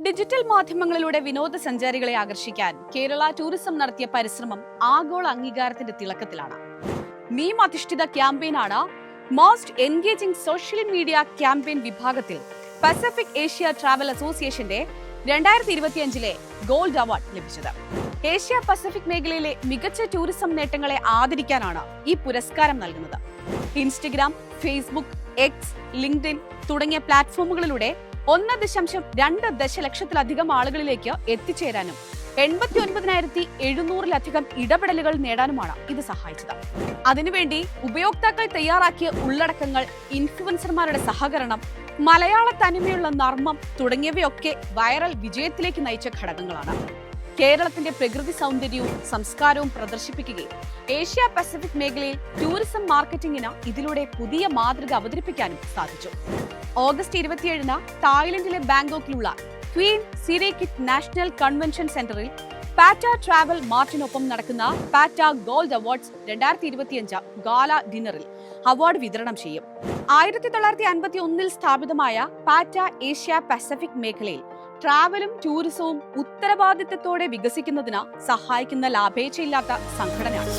Digital മാധ്യമങ്ങളിലൂടെ വിനോദസഞ്ചാരികളെ ആകർഷിക്കാൻ കേരള ടൂറിസം നടത്തിയ പരിശ്രമം ആഗോള അംഗീകാരത്തിന്റെ തിളക്കത്തിലാണ്. മീം അധിഷ്ഠിത ക്യാമ്പയിനാണ് most engaging social media campaign വിഭാഗത്തിൽ പസഫിക് ഏഷ്യ ട്രാവൽ അസോസിയേഷന്റെ രണ്ടായിരത്തി ഇരുപത്തിയഞ്ചിലെ ഗോൾഡ് അവാർഡ് ലഭിച്ചത്. ഏഷ്യ പസഫിക് മേഖലയിലെ മികച്ച ടൂറിസം നേട്ടങ്ങളെ ആദരിക്കാനാണ് ഈ പുരസ്കാരം നൽകുന്നത്. ഇൻസ്റ്റഗ്രാം ഫേസ്ബുക്ക് എക്സ് ലിങ്ക്ഡിൻ തുടങ്ങിയ പ്ലാറ്റ്ഫോമുകളിലൂടെ ഒന്ന് ദശാംശം രണ്ട് ദശലക്ഷത്തിലധികം ആളുകളിലേക്ക് എത്തിച്ചേരാനും എൺപത്തി ഒൻപതിനായിരത്തി എഴുന്നൂറിലധികം ഇടപെടലുകൾ നേടാനുമാണ് ഇത് സഹായിച്ചത്. അതിനുവേണ്ടി ഉപയോക്താക്കൾ തയ്യാറാക്കിയ ഉള്ളടക്കങ്ങൾ ഇൻഫ്ലുവൻസർമാരുടെ സഹകരണം മലയാള തനിമയുള്ള നർമ്മം തുടങ്ങിയവയൊക്കെ വൈറൽ വിജയത്തിലേക്ക് നയിച്ച ഘടകങ്ങളാണ്. കേരളത്തിന്റെ പ്രകൃതി സൗന്ദര്യവും സംസ്കാരവും പ്രദർശിപ്പിക്കുകയും ഏഷ്യ പസഫിക് മേഖലയിൽ ടൂറിസം മാർക്കറ്റിംഗിന് ഇതിലൂടെ പുതിയ മാതൃക അവതരിപ്പിക്കാനും സാധിച്ചു. ഓഗസ്റ്റ് ഇരുപത്തിയേഴിന് തായ്ലൻഡിലെ ബാങ്കോക്കിലുള്ള ക്വീൻ സിരേക്കിറ്റ് നാഷണൽ കൺവെൻഷൻ സെന്ററിൽ പാറ്റ ട്രാവൽ മാർട്ടിനൊപ്പം നടക്കുന്ന പാറ്റ ഗോൾഡ് അവാർഡ്സ് രണ്ടായിരത്തി ഇരുപത്തിയഞ്ച് ഗാല ഡിന്നറിൽ അവാർഡ് വിതരണം ചെയ്യും. ആയിരത്തി തൊള്ളായിരത്തി അൻപത്തി ഒന്നിൽ സ്ഥാപിതമായ പാറ്റ ഏഷ്യ പസഫിക് മേഖലയിൽ ട്രാവലും ടൂറിസവും ഉത്തരവാദിത്തത്തോടെ വികസിക്കുന്നതിന് സഹായിക്കുന്ന ലാഭേച്ഛയില്ലാത്ത സംഘടനയാണ്.